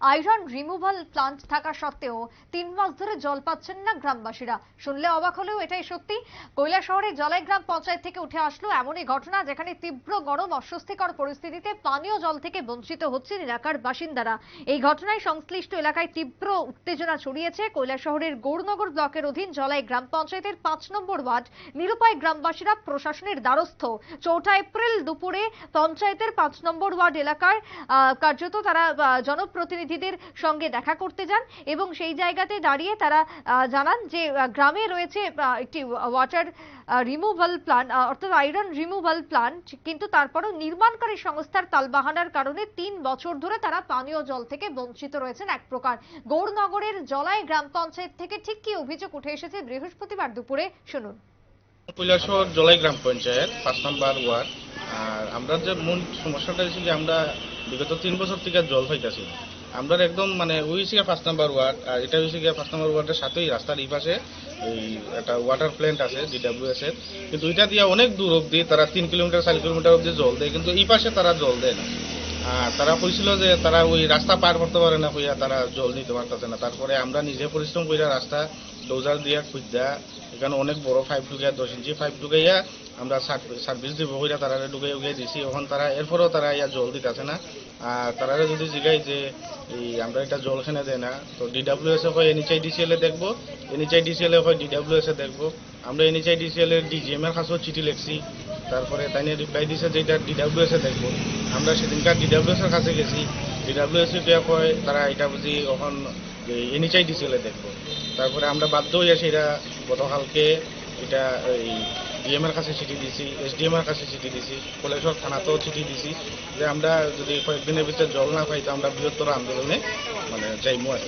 Iron removal plant থাকা সত্ত্বেও তিন মাস ধরে জল পাচ্ছেন না গ্রামবাসীরা। শুনলে অবাক হলেও এটাই সত্যি। কৈলা শহরে জলাই গ্রাম পঞ্চায়েত থেকে উঠে আসলো এমনই ঘটনা যেখানে তীব্র গরম অস্বস্তিকর পরিস্থিতিতে পানীয় জল থেকে বঞ্চিত হচ্ছেন এলাকার বাসিন্দারা। এই ঘটনায় সংশ্লিষ্ট এলাকায় তীব্র উত্তেজনা ছড়িয়েছে। কৈলা শহরের গৌরনগর ব্লকের অধীন জলাই গ্রাম পঞ্চায়েতের পাঁচ নম্বর ওয়ার্ড নিরুপায় গ্রামবাসীরা প্রশাসনের দ্বারস্থ। চৌঠা এপ্রিল দুপুরে পঞ্চায়েতের পাঁচ নম্বর ওয়ার্ড এলাকার কার্যত তারা আহ, জনপ্রতিনিধিদের সঙ্গে দেখা করতে যান এবং সেই জায়গাতে দাঁড়িয়ে তারা জানান যে গ্রামে রয়েছে একটি ওয়াটার রিমুভাল প্ল্যান অর্থাৎ আয়রন রিমুভাল প্ল্যান্ট কিন্তু তারপরও নির্মাণকারী সংস্থার তালবাহানার কারণে তিন বছর ধরে তারা পানীয় জল থেকে বঞ্চিত রয়েছেন এক প্রকার। গৌরনগরের জলাই গ্রাম পঞ্চায়েত থেকে ঠিক কি অভিযোগ উঠে এসেছে বৃহস্পতিবার দুপুরে? শুনুন। কৈলাসহর জলাই গ্রাম পঞ্চায়েত, পাঁচ নম্বর ওয়ার্ড। আর আমরা যে মূল সমস্যাটা হচ্ছে যে আমরা বিগত তিন বছর থেকে জল পাইতেছি আমরা একদম মানে ওই গিয়ে পাঁচ নাম্বার ওয়ার্ড আর এটা হচ্ছে গিয়ে ফার্স্ট নাম্বার ওয়ার্ডের সাথেই রাস্তার এই পাশে এই একটা ওয়াটার প্ল্যান্ট আছে ডিডাব্লিউএস এর। কিন্তু এটা দিয়ে অনেক দূর অবধি, তারা তিন কিলোমিটার চার কিলোমিটার অবধি জল দেয়, কিন্তু এই পাশে তারা জল দেয় না। আর তারা কইছিল যে তারা ওই রাস্তা পার করতে পারে না কইয়া তারা জল নিতে পারতেছে না। তারপরে আমরা নিজে পরিশ্রম কইরা রাস্তা ডোজার দিয়া খুঁজা এখানে অনেক বড় পাইপ ঢুকাইয়া, দশ ইঞ্চি পাইপ ঢুকাইয়া আমরা সার্ভিস দিব কইরা তারা ঢুকাই উগাই দিছি। এখন তারা, এরপরেও তারা ইয়া জল দিতেছে না। আর তারা যদি জিগাই যে, এই আমরা এটা জল খেনে দেয় না, তো ডিডাব্লিউএস এ হয় এনএচআই ডিসিএল এ দেখব। এনএচআই ডিসিএল এ হয় ডিডাব্লিউএস এ দেখব। আমরা এনএচআই ডিসিএল এর ডিজিএম এর কাছেও চিঠি লিখছি। তারপরে তাই নিয়ে রিপ্লাই দিছে যে এটা ডিডাব্লিউএসে দেখব। আমরা সেদিনকার ডিডাব্লিউএসের কাছে গেছি। ডিডাব্লিউএসে দেওয়া কয়, তারা এটা বুঝি এখন ডিসিএল দিছিলে দেখব। তারপরে আমরা বাধ্য হয়ে সেটা গতকালকে এটা এই ডিএম এর কাছে চিঠি দিছি এসডিএমের কাছে চিঠি দিছি কলেজর থানাতেও চিঠি দিছি যে আমরা যদি কয়েকদিনের ভিতরে জল না পাই তো আমরা বৃহত্তর আন্দোলনে মানে যাইমু আর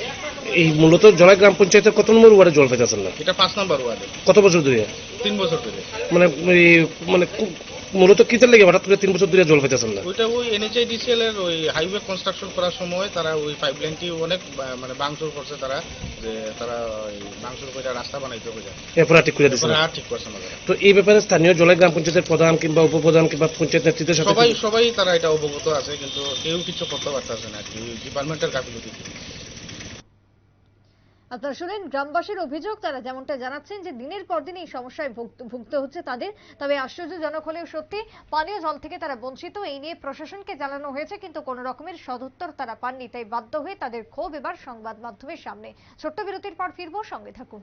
এই মূলত জলায় গ্রাম পঞ্চায়েতের কত নম্বর ওয়ার্ডে জল পাইতেছেন না? এটা পাঁচ নম্বর ওয়ার্ডে। কত বছর ধরে? তিন বছর ধরে। মানে মানে মূলত কিসের লেগে হঠাৎ করে তিন বছর ধরে জল পাইতেছেন না? ওইটা ওই এনএচআই ডিসিএল এর ওই হাইওয়ে কনস্ট্রাকশন করার সময় তারা ওই পাইপলাইনটি অনেক মানে ভাঙচুর করছে তারা যে তারা ওই ভাঙচুর করে রাস্তা বানাইতে হয়ে যায় এরপর ঠিক করে এরপরে আর ঠিক করছে না তো এই ব্যাপারে স্থানীয় জলাই গ্রাম পঞ্চায়েতের প্রধান কিংবা উপপ্রধান কিংবা পঞ্চায়েত নেতৃত্বের সাথে সবাই সবাই তারা এটা অবগত আছে কিন্তু কেউ কিছু করতে পারতেছে না ডিপার্টমেন্টের গাফিলতি আপনারা শুনেন, গ্রামবাসীর অভিযোগ, তারা যেমনটা জানাচ্ছেন যে দিনের পর দিন এই সমস্যায় ভুগ- ভুগতে হচ্ছে তাদের। তবে আশ্চর্যজনক হলেও সত্যি, পানীয় জল থেকে তারা বঞ্চিত, এই নিয়ে প্রশাসনকে জানানো হয়েছে, কিন্তু কোনো রকমের সদুত্তর তারা পাননি, তাই বাধ্য হয়ে তাদের ক্ষোভ এবার সংবাদ মাধ্যমের সামনে। ছোট্ট বিরতির পর ফিরবো, সঙ্গে থাকুন।